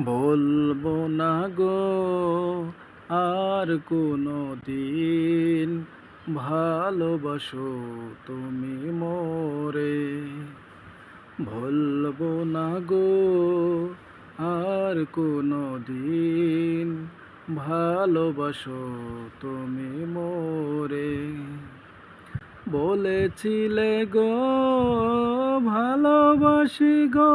বলব না গো, আর কোনো দিন ভালোবাসো তুমি মোরে। ভুলবো না গো, আর কোনো দিন ভালোবাসো তুমি মোরে। বলেছিলে গো, ভালোবাসি গো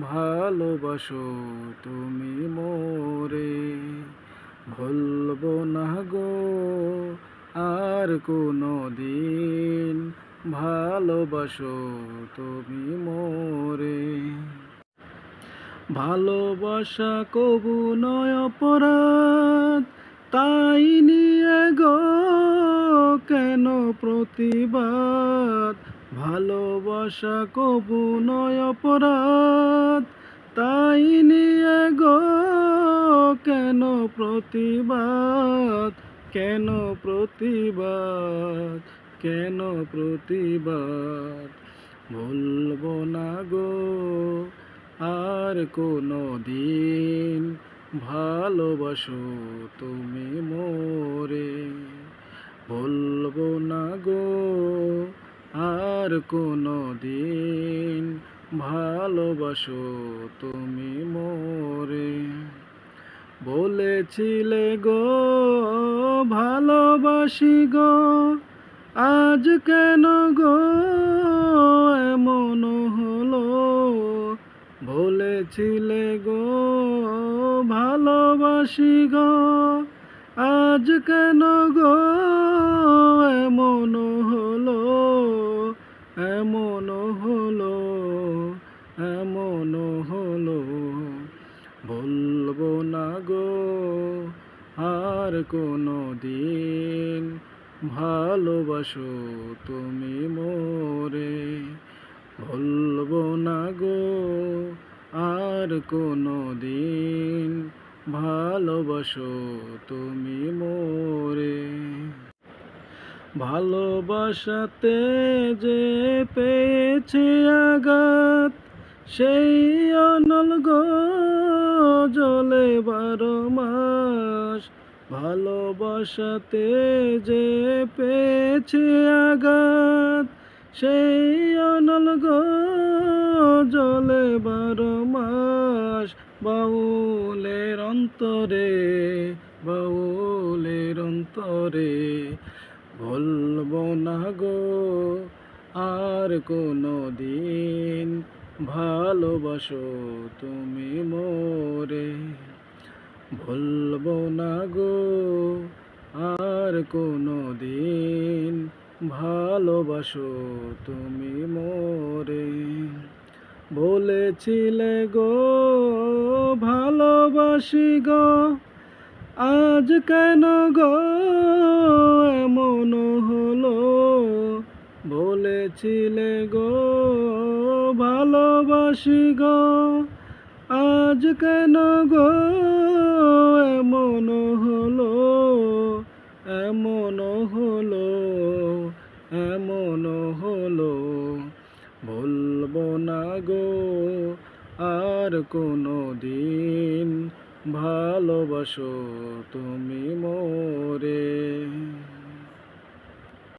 ভালোবাসো তুমি মোরে, ভুলবো না গো আর কোনো দিন ভালোবাসো তুমি মোরে। ভালোবাসা কবু নয় অপরাধ, তাই নিয়ে গো কেন প্রতিবাদ? ভালোবাসা কবু নয় অপরাধ, তাই নিয়ে গো কেন প্রতিবাদ? কেন প্রতিবাদ? কেন প্রতিবাদ? ভুলবো না গো, আর কোনো দিন ভালোবাসো তুমি মোরে। বলব না গো আর কোনো দিন ভালোবাসো তুমি মোরে। বলেছিলে গো, ভালোবাসি গো, আজ কেন গো এমন হলো? বলেছিলে গো, ভালোবাসি গো, আজ কেন গো এমন হলো এমন হলো এমন হলো বলব না গো আর কোনো দিন ভালোবাসো তুমি মোরে। ভুলবো না গো, আর কোনো দিন ভালোবাসো তুমি মোরে। ভালোবাসাতে যে পেয়েছে আঘাত, সেই অনল গো জলে বারো মাস ভালোবাসাতে যে পেয়েছে আঘাত, সেই অনল জলে বারো মাস বাউলের অন্তরে বাউলের অন্তরে। বলব না গো, আর কোনো দিন ভালোবাসো তুমি মোরে। ভুলবো না গো, আর কোনো দিন ভালোবাসো তুমি মোরে। বলেছিলে গো, ভালোবাসি গো, আজ কেন গো, এমন হলো। বলেছিলে গো, ভালোবাসি গো আজ কেন গো? এমন হলো এমন হলো এমন হলো। বলব না গো, আর কোনো দিন ভালোবাসো তুমি মোরে।